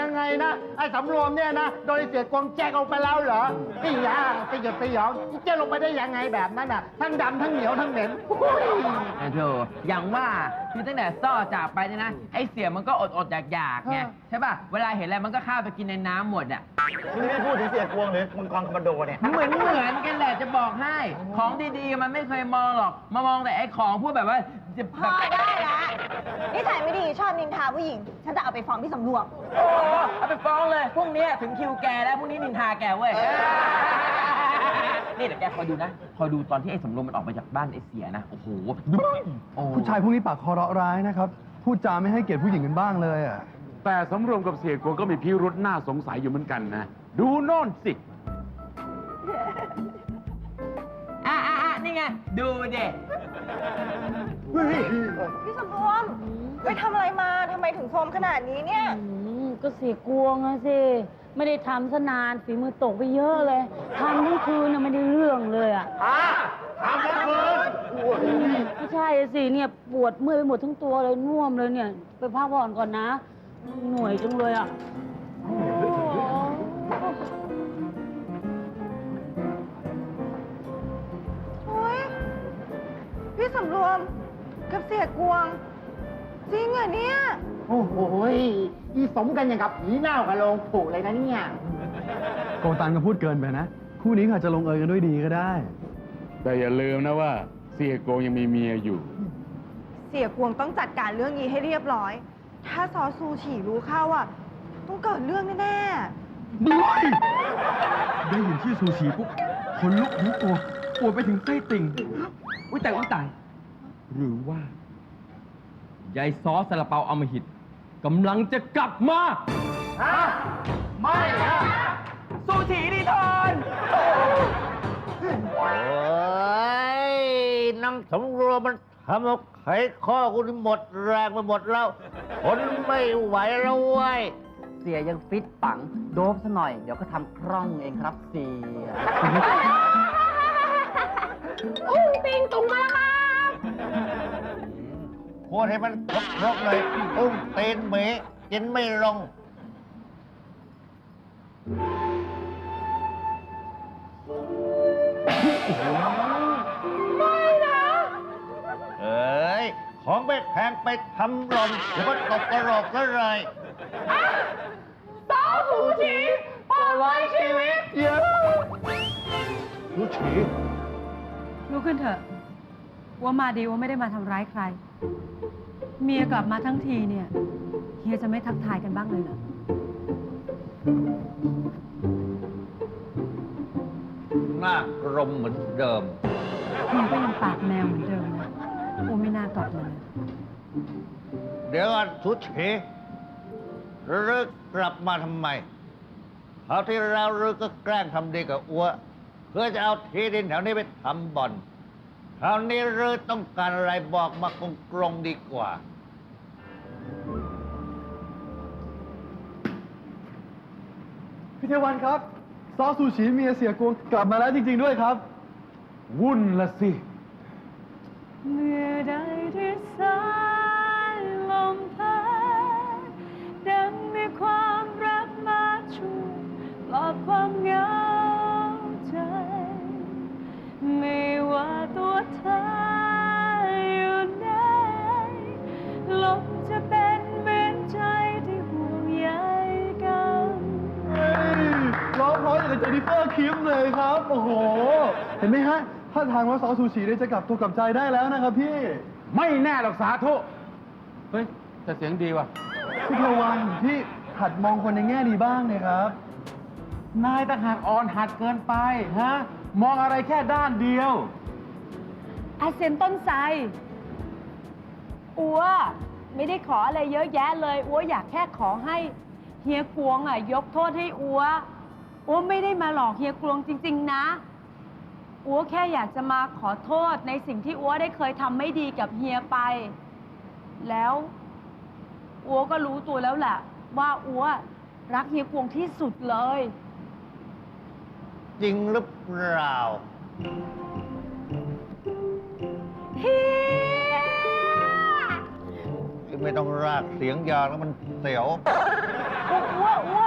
ยังไงนะ ไอ้สำรวมเนี่ยนะ โดนไอ้เสียกวงแจกออกไปแล้วเหรอไอ้ยาไปหยดไปหยองเจะลงไปได้ยังไงแบบนั้นอะ ทั้งดำทั้งเหนียวทั้งเหม็นอุ้ยไอ้เธออย่างว่าคือตั้งแต่ซ่อจากไปเนี่ยนะ ไอ้เสียมันก็อดอดๆอยากๆไงใช่ป่ะ เวลาเห็นอะไรมันก็ข้าวไปกินในน้ำหมดอะ มึงไม่พูดถึงเสียกวงหรือมังกรคอมมานโดเนี่ย เหมือนเหมือนกันแหละจะบอกให้ ของดีๆ มันไม่เคยมองหรอก มามองแต่ไอ้ของพวกแบบว่าจะพแบอบได้ละนิสัยไม่ดีชอบนินทาผู้หญิง ฉันจะเอาไปฟ้องพี่สำรวมโอ้เอาไปฟ้องเลย พวกเนี้ยถึงคิวแกแล้ว พวกนี้นินทาแกเว้ย นี่เดี๋ยวแกคอยดูนะ คอยดูตอนที่ไอ้สำรวมมันออกมาจากบ้านไอ้เสียนะ โอ้โหโอ้ผู้ชายพวกนี้ปากคอเราะร้ายนะครับ พูดจาไม่ให้เกียรติผู้หญิงกันบ้างเลยอะ แต่สำรวมกับเสียกวงก็มีพิรุษน่าสงสัยอยู่เหมือนกันนะ ดูโน่นสิ อะอะอะนี่ไง ดูเด็ กพี่สำรวมไปทำอะไรมาทำไมถึงโทรมขนาดนี้เนี่ยอืมก็เสียกวงอะสิ ไม่ได้ทำซะนานฝีมือตกไปเยอะเลยทำทั้งคืนน่ะไม่ได้เรื่องเลยอะทำทั้งคืนไม่ใช่อะสิเนี่ยปวดเมื่อยไปหมดทั้งตัวเลยน่วมเลยเนี่ย ไปพักผ่อนก่อนนะ หน่วยจังเลยอะโอ้โหโอ๊ยพี่สำรวม กับเสียกวง จริงเหรอเนี่ย โอ้โหยอีสมกันอย่างกับผีเน่ากับโลงผูเลยนะเนี่ย โกตันก็พูดเกินไปนะ คู่นี้เขาอาจจะลงเอยกันด้วยดีก็ได้ แต่อย่าลืมนะว่า เสียโกงยังมีเมียอยู่ เสียกวงต้องจัดการเรื่องนี้ให้เรียบร้อย ถ้าซอซูฉีรู้เข้าอะ ต้องเกิดเรื่องแน่ๆได้ยินชื่อซูชิปุ๊บคนลุกหูปวดปวดไปถึงไส้ติ่ง อุ้ยแต่อุ้ยตาย หรือว่ายายซอสซาลาเปาอมหิตกำลังจะกลับมาฮะไม่ฮะสู้ถีดีทอนโอ้ยนางสำรวมมันทำเอาไขข้อกูนี่หมดแรงไปหมดแล้วทนไม่ไหวแล้วเว้ย เสียยังฟิตปัง โดบซะหน่อย เดี๋ยวก็ทำคล่องเองครับเสีย ดให้มันครบๆเลยอุ้งเตนเหมกินไม่ลงเอ้ย ของไปแพงไปทำหล่นเดี๋ยวก็ตกกระโหลกซะเลยซูชิลุกขึ้นเถอะ ว่ามาดีว่าไม่ได้มาทำร้ายใคร เมียกลับมาทั้งทีเนี่ย เฮียจะไม่ทักทายกันบ้างเลยเหรอ หน้ากลมเหมือนเดิม เฮียก็ยังปากแมวเหมือนเดิมนะโอ้ไม่น่ากลับมาเลยเดี๋ยวก่อนสุชีเลิกกลับมาทำไมคราวที่เราเลิกก็แกล้งทำดีกับอัวเพื่อจะเอาที่ดินแถวนี้ไปทำบ่อน คราวนี้เลิกต้องการอะไรบอกมากงกรงๆดีกว่า พี่เทวันครับ ซอสซูชิเมียเสียกวงกลับมาแล้วจริง ๆ ด้วยครับ วุ่นละสิ เมื่อใดที่สาย คิมเลยครับ โอ้โห เห็นไหมฮะท่าทางว่าซอสูชิได้จะกลับตัวกลับใจได้แล้วนะครับพี่ไม่แน่หรอกสาธุเฮ้ยจะเสียงดีวะพี่พวันพี่หัดมองคนในแง่ดีบ้างเลยครับ นายต่างหากอ่อนหัดเกินไปฮะ มองอะไรแค่ด้านเดียว อาเซนต้นไซอัวไม่ได้ขออะไรเยอะแยะเลย อัวอยากแค่ขอให้เฮียกวงอะยกโทษให้อัว อัวไม่ได้มาหลอกเฮียกวงจริง ๆ นะอัวแค่อยากจะมาขอโทษในสิ่งที่อัวได้เคยทำไม่ดีกับเฮียไป แล้วอัวก็รู้ตัวแล้วแหละว่าอัวรักเฮียกวงที่สุดเลย จริงหรือเปล่า เฮีย ไม่ต้องรากเสียงยาวแล้วมันเสียวอัวอัวอัว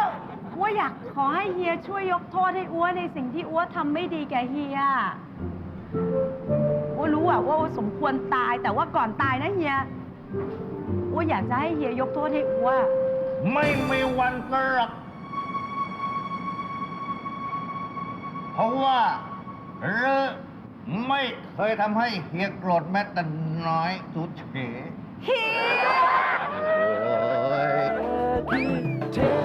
อัวอยากขอให้เฮียช่วยยกโทษให้อัวในสิ่งที่อัวทำไม่ดีแกเฮียอัวรู้อะว่าอัวสมควรตายแต่ว่าก่อนตายนะเฮียอัวอยากจะให้เฮียยกโทษให้อัวไม่มีวันกลับเพราะว่าเรือไม่เคยทำให้เฮียโกรธแม้แต่น้อยสุดเฉย เฮียโ